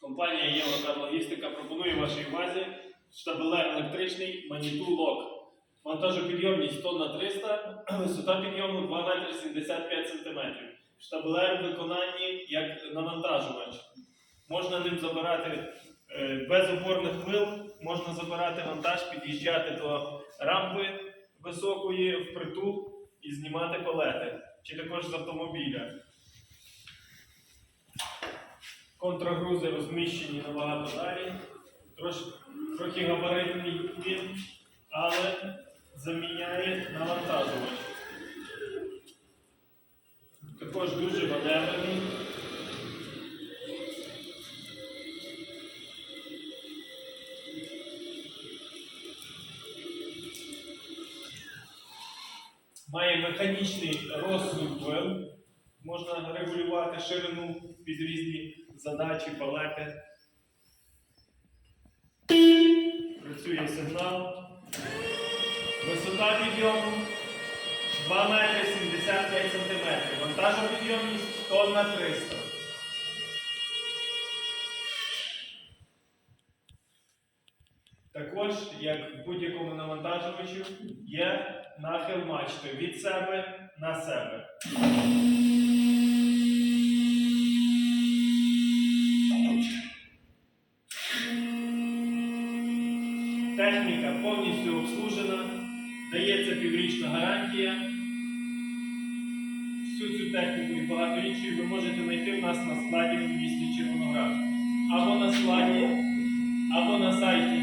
Компанія Єврокарлогістика пропонує вашій увазі штабелер електричний Маніту Лок. Вантажопідйомність тонна 300, висота підйому 2 метри 75 см. Штабелер в виконанні як навантажувач. Можна ним забирати е, без опорних вил, можна забирати вантаж, під'їжджати до рампи високої впритул і знімати палети, чи також з автомобіля. Контрагрузи розміщені набагато далі. Трохи габаритний він, але заміняє навантажувач. Також дуже маневрений. Має механічний розсуд вил. Можна регулювати ширину під різні задачі, палети. Працює сигнал. Висота підйому 2 метри 75 см. Вантажопідйомність тонна 300. Також, як в будь-якому навантажувачу, є нахил мачти від себе на себе. Техніка повністю обслужена, дається піврічна гарантія. Всю цю техніку і багато іншої ви можете знайти в нас на складі в місті Червоноград. Або на складі, або на сайті